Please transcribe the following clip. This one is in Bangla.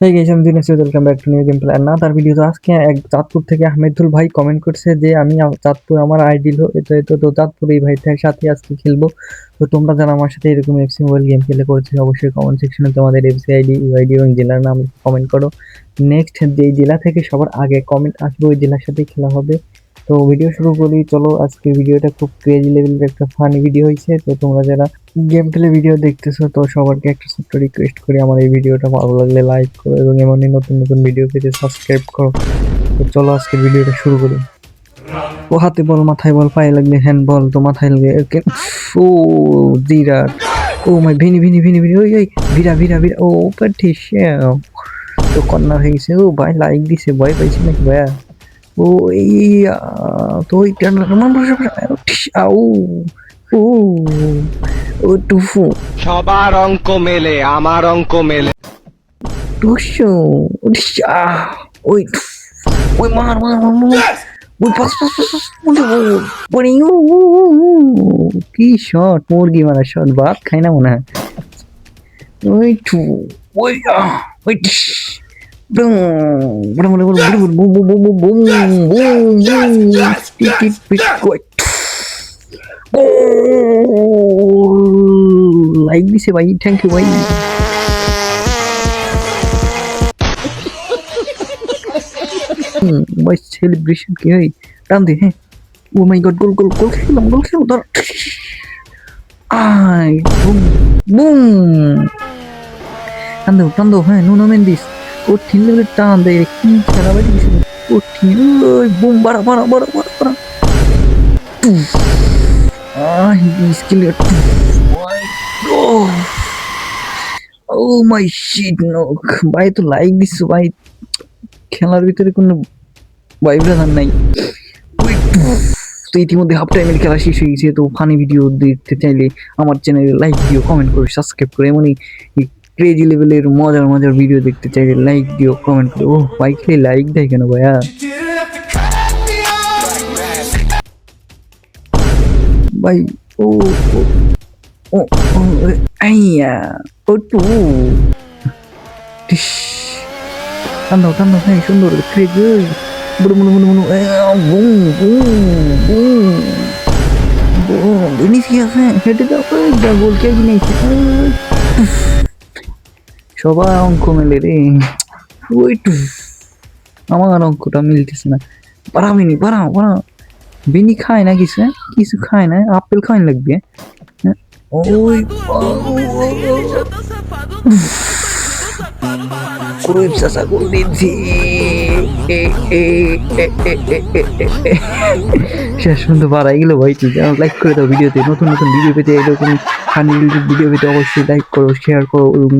এই গেছে আমি Dinesh welcome back to new game player না তার ভিডিও তো আজকে এক চাঁদপুর থেকে আহমেদুল ভাই কমেন্ট করছে যে, আমি চাঁদপুর আমার আইডিল এতো তো তো চাঁদপুর এই ভাই সাথে আজকে খেলব। তো তোমরা যারা আমার সাথে এরকম এফসি মোবাইল গেম খেলে করেছে, অবশ্যই কমেন্ট সেকশনে তোমাদের এফসি আইডি ইউআইডি এবং জেলার নাম কমেন্ট করো। নেক্সট যেই জেলা থেকে সবার আগে কমেন্ট আসবে, ওই জেলার সাথেই খেলা হবে। তো ভিডিও শুরু করি। চলো, আজকে ভিডিওটা খুব ক্রেজি লেভেলের একটা ফানি ভিডিও হয়েছে। তো তোমরা যারা গেম প্লে ভিডিও দেখতেছো, তো সবারকে একটা ছোট্ট রিকোয়েস্ট করি আমার এই ভিডিওটা ভালো লাগলে লাইক করো এবং এমনই নতুন নতুন ভিডিও পেতে সাবস্ক্রাইব করো। তো চলো, আজকে ভিডিওটা শুরু করি। ও হাতে বল, মাথায় বল, পায়ে লাগলে হ্যান্ড বল তো মাথায় ওকে ও জিরা ও মাই ভিনি ভিনি ভিনি ভিনি, ওই ওই, ভিরা ভিরা ভিরা, ও পাঠিস তো কন্যা হয়ে গেছে, ও ভাই লাইক দিছে, ভয় পাইছে নাকি ভাইয়া? আহ, তো ওই আউ ও টুফু সবার অঙ্ক মেলে আমার অঙ্ক মেলে। টুসু ওই ওই মার মার মার ওই পাস পাস পাস ওই কি শট মুরগি মারা শট ভাত খাই না মনে হয় ওই টু ওই ওই লাইক দিছে ভাই থ্যাংক ইউ ভাই ভাই সেলিব্রেশন কি হয় টান দে হ্যাঁ ও মাই গড গোল গোল গোল খেলাম গোল খেলাম ধর আই বুম বুম টান দেও টান দেও হ্যাঁ নো নো মেন দিস তিন লেভেলের টান দেয় রে, কি খেলা বাড়ি ঠিক ওই বুম, বাড়া বাড়া বাড়া বাড়া বাড়া। Ah, skill oh my shit no ভাই, তো লাইক দিছো, ভাই। খেলার ভিতরে কোনো ভাইব্রেশন নাই। তো ইতিমধ্যে হাফ টাইমের খেলা শেষ হয়ে গেছে, তো ফানি ভিডিও দেখতে চাইলে আমার চ্যানেলে লাইক দিও কমেন্ট করো সাবস্ক্রাইব করো, এমনই ক্রেজি লেভেলের মজার মজার ভিডিও দেখতে চাইলে লাইক দিও কমেন্ট করো ও ভাই খেলে লাইক দেয় কেন ভাইয়া ভাই ও ও আইয়া ও টু টিস টান দাও টান হ্যাঁ সুন্দর ক্রেজি বুড়ো মুড়ো মুড়ো মুড়ো boom boom boom boom Vinicius হ্যাঁ হেঁটে গোল কে সবার অঙ্ক মেলে রে। ওই টু আমার অঙ্কটা মিলতেছে না। পারাবিনি পারাও পারাও বিনি খায় না কিছু হ্যাঁ? কিছু খায় না আপেল খাওয়াই লাগবে হ্যাঁ? ওই। শেষ পর্যন্ত বাড়াই গেল ভাই তুই লাইক করে দাও ভিডিওতে। নতুন নতুন ভিডিও পেতে এরকম ফানি ভিডিও পেতে অবশ্যই লাইক করো শেয়ার করো এবং